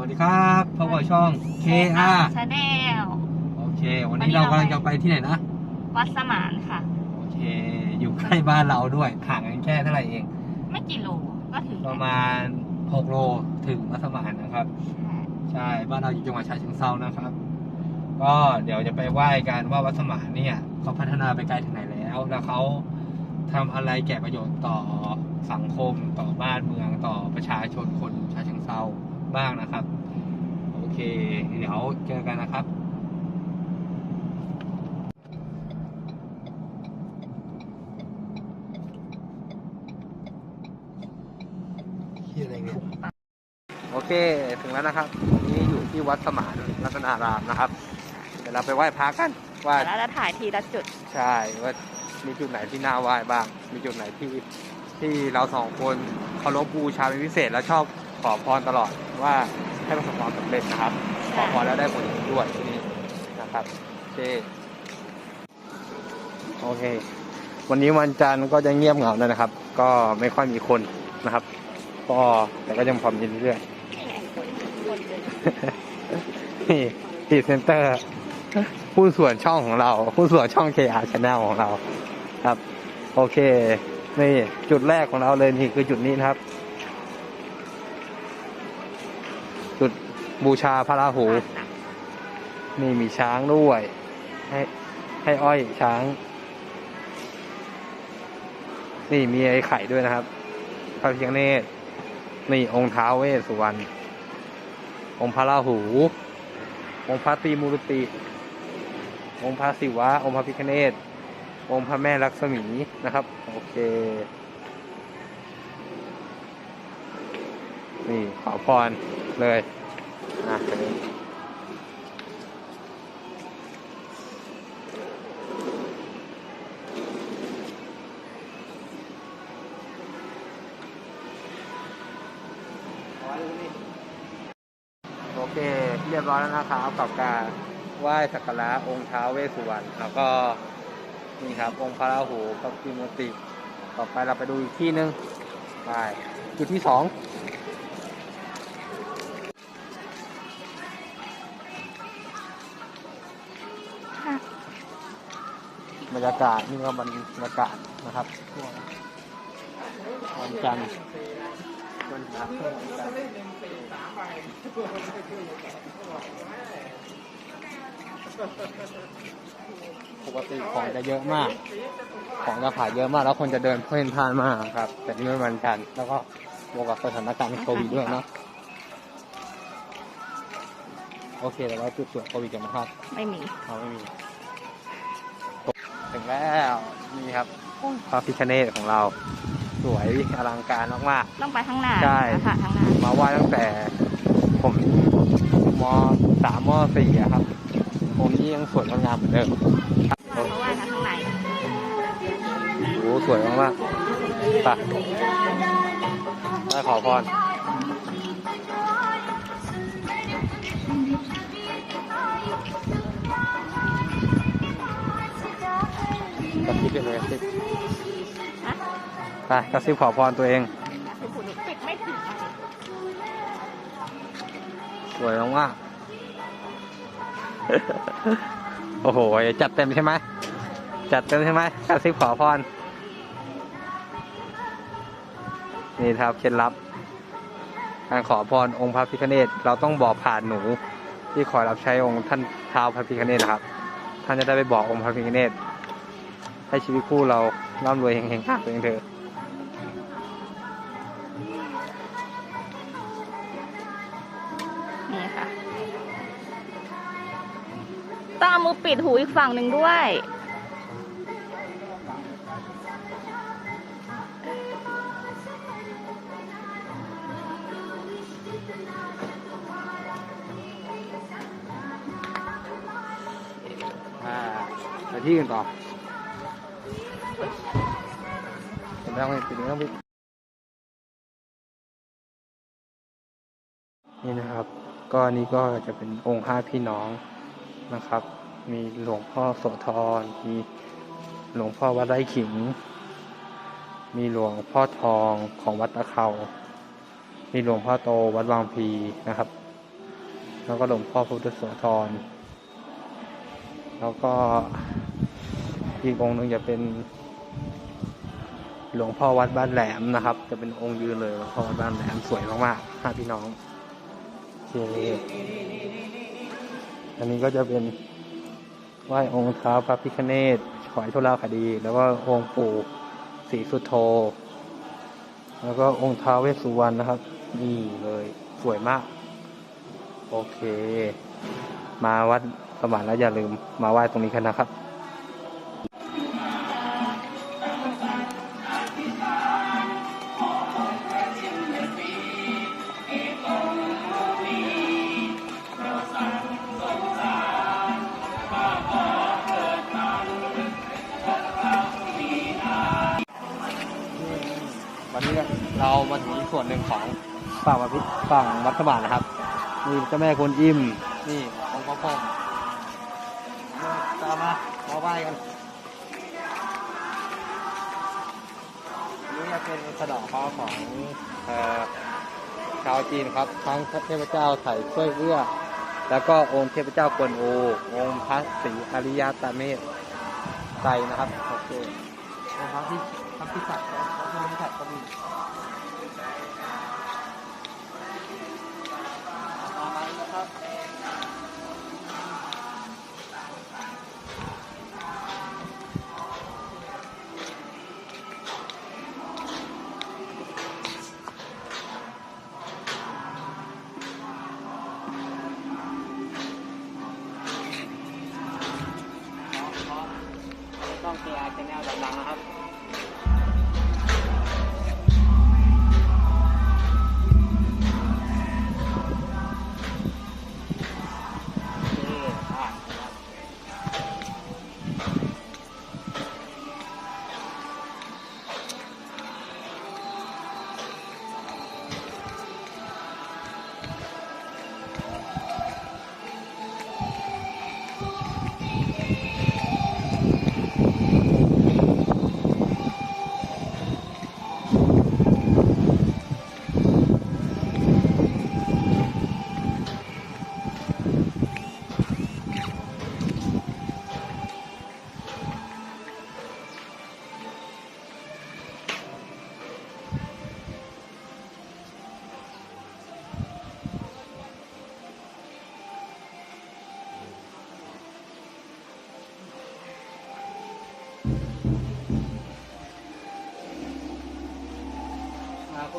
วัสดีครับพบกับช่อง KR ชาแนลโอเค วันวันนี้นี้เราเรากำลังจะไปที่ไหนนะ วัดสมานค่ะ โอเค อยู่ใกล้บ้านเราด้วยห่างกันแค่เท่าไหร่เอง ไม่กี่โล ก็ถึงประมาณ 6 โลถึงมัสมานนะครับ ใช่ บ้านเราอยู่จังหวัดฉะเชิงเทรานะครับ ก็เดี๋ยวจะไปไหว้กันว่าวัดสมานเนี่ยเขาพัฒนาไปไกลถึงไหนแล้ว แล้วเขาทำอะไรแก่ประโยชน์ต่อสังคมต่อบ้านเมืองต่อประชาชนคนฉะเชิงเทรา บ้างนะครับ โอเค เดี๋ยวเจอกันนะครับที่อะไรเนี่ยโอเค ถึงแล้วนะครับวันนี้อยู่ที่วัดสมานรัตนารามนะครับ เดี๋ยวเราไปไหว้พระกันว่าแล้วจะถ่ายทีละจุด ใช่ ว่ามีจุดไหนที่น่าไหว้บ้าง มีจุดไหนที่ที่เราสองคนเคารพบูชาเป็นพิเศษแล้วชอบ ขอพรตลอดว่าให้ประสบความสำเร็จนะครับ ขอพรแล้วได้ผลด้วยที่นี่นะครับโอเคโอเค วันนี้วันจันทร์ก็จะเงียบเหงาหน่อยนะครับ ก็ไม่ค่อยมีคนนะครับ ก็แต่ก็ยังพร้อมยินเรื่อยๆนี่พรีเซนเตอร์ ผู้ส่วนช่องของเรา ผู้ส่วนช่อง KR Channel ของเราครับ โอเค นี่จุดแรกของเราเลยนี่คือจุดนี้นะครับ จุดบูชาพระราหู นี่มีช้างด้วย ให้ให้อ้อยช้าง นี่มีไอ้ไข่ด้วยนะครับ พระพิฆเนศนี่องค์ท้าวเวสสุวรรณองค์พระราหู องค์พระตรีมูรติ องค์พระศิวะ องค์พระพิฆเนศองค์พระแม่ลักษมีนะครับ โอเค นี่ขอพร เลยอะเดี๋ยวโอเค เรียบร้อยแล้วนะครับกับการไหว้สักการะองค์ท้าวเวสสุวรรณแล้วก็นี่ครับองค์พระราหูพระพิมติ ต่อไปเราไปดูอีกที่หนึ่งไปจุดที่สอง รรยากาศนี่ก็บรรยากาศนะครับช่วงวันจันทร์วันพระวันจันทร์ปกติของจะเยอะมาก ของจะขายเยอะมาก แล้วคนจะเดินเพ่นพ่านมากครับ แต่นี่เป็นวันจันทร์แล้วก็บวกกับสถานการณ์โควิดด้วยเนาะโอเคเดี๋ยวเราจุดตรวจโควิดกันนะครับ ไม่มีเราไม่มี ถึงแล้วนี่ครับพระพิคเนตของเราสวยอลังการมากต้องไปข้างหน้าใช่นะคะข้างหน้าๆมาไหว้ตั้งแต่ ผมมสามมสี่อะครับองค์นี้ยังสวยงดงามเหมือนเดิมเพราะว่านะข้างในโอ้โหสวยมากๆไปได้ขอพร ซิบเลยกไปกระซิบขอพรตัวเอง ปิดไม่ถึงอะสวยมากๆ โอ้โห จัดเต็มใช่ไหม จัดเต็มใช่ไหมกระซิบขอพร นี่ครับเคล็ดลับ การขอพรองค์พระพิฆเนศเราต้องบอกผ่านหนูที่คอยรับใช้องค์ท่านเท้าพระพิฆเนศนะครับ ท่านจะได้ไปบอกองค์พระพิฆเนศ ให้ชีวิตคู่เราร่ำรวยเฮงๆข้าตัวเองเถอะนี่ค่ะต้องเอามือปิดหูอีกฝั่งหนึ่งด้วย อ่าไปที่อื่นต่อ น้องไปปิดน้องปิดนี่นะครับ ก็นนี้ก็จะเป็นองค์ห้าพี่น้องนะครับ มีหลวงพ่อโสธรมีหลวงพ่อวัดไร่ขิง มีหลวงพ่อทองของวัดตะเขามีหลวงพ่อโตวัดบางพีนะครับ แล้วก็หลวงพ่อพุทธโสธร แล้วก็อีกองค์หนึ่งจะเป็น หลวงพ่อวัดบ้านแหลมนะครับ จะเป็นองค์ยืนเลยหลวงพ่อวัดบ้านแหลมสวยมากๆห้าพี่น้องโอเคอันนี้ก็จะเป็นไหว้องค์เท้าพระพิฆเนศขอยทุลาคดี แล้วก็องค์ปู่ศรีสุโธแล้วก็องค์เท้าเวสสุวรรณนะครับนี่เลยสวยมาก โอเค มาวัดสมานแล้วอย่าลืมมาไหว้ตรงนี้กันนะครับ ส่วนหนึ่งของฝั่งวัดพิฝั่งวัดสมานนะครับ นี่เจ้าแม่กวนอิ่ม นี่องค์พระพรหมตามมามาไหว้กันนี่จะเป็นสะเดอกข้อของเอ่อชาวจีนครับ ทั้งเทพเจ้าไถ่ช่วยเอื้อ แล้วก็องค์เทพเจ้ากวนโอ องค์พระศรีอริยตเมตไตรนะครับ โอเคองค์พระที่พระพิสัตพระพิสัตก็มี ช่องเกียร์ชแนลดังๆนะครับ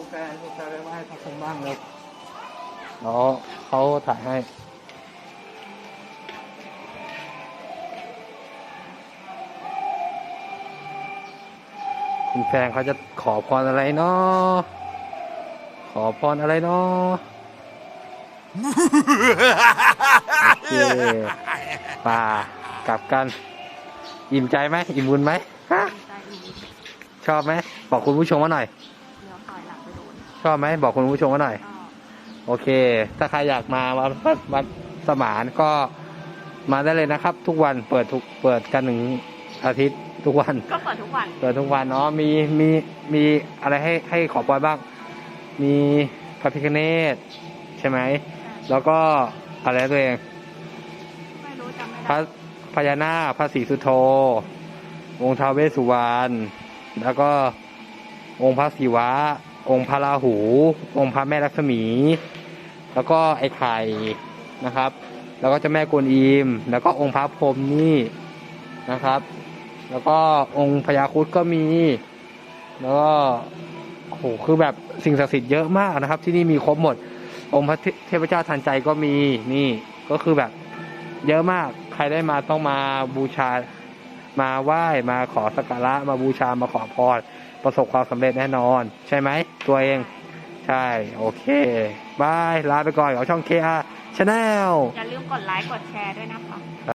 แฟนคุณแฟนไปไหว้พระคุณบ้างเลยเนาะเขาถ่ายให้คุณแฟนเขาจะขอพรอะไรเนาะขอพรอะไรเนาะโอเคป่ากลับกัน อิ่มใจไหมอิ่มบุญไหมฮะชอบไหมบอกคุณผู้ชมว่าหน่อย ชอบไหมบอกคุณผู้ชมว่าหน่อยก็โอเค ถ้าใครอยากมาวัดวัดสมานก็มาได้เลยนะครับ ทุกวันเปิดทุกเปิดกันหนึ่งอาทิตย์ทุกวัน ก็เปิดทุกวัน เปิดทุกวันเนาะมีมีมีอะไรให้ให้ขอปอยบ้าง มีพระพิฆเนศใช่ไหม แล้วก็อะไรนะตัวเองไม่รู้จำไม่พระได้พญานาคพระศรีสุโธองค์ท้าวเวสสุวรรณแล้วก็องค์พระศิวะ องค์พระราหู องค์พระแม่ลักษมี แล้วก็ไอ้ไข่นะครับ แล้วก็เจ้าแม่กวนอิม แล้วก็องค์พระพรหมนี่นะครับ แล้วก็องค์พญาครุดก็มี แล้วก็โอ้โหคือแบบสิ่งศักดิ์สิทธิ์เยอะมากนะครับ ที่นี่มีครบหมด องค์พระเทพเจ้าทันใจก็มีนี่ก็คือแบบเยอะมากใครได้มาต้องมาบูชามาไหว้มาขอสักการะมาบูชามาขอพร ประสบความสำเร็จแน่นอน ใช่ไหมตัวเอง ใช่ โอเคบาย ลาไปก่อนขอช่อง KR Channel อย่าลืมกดไลค์กดแชร์ด้วยนะคะ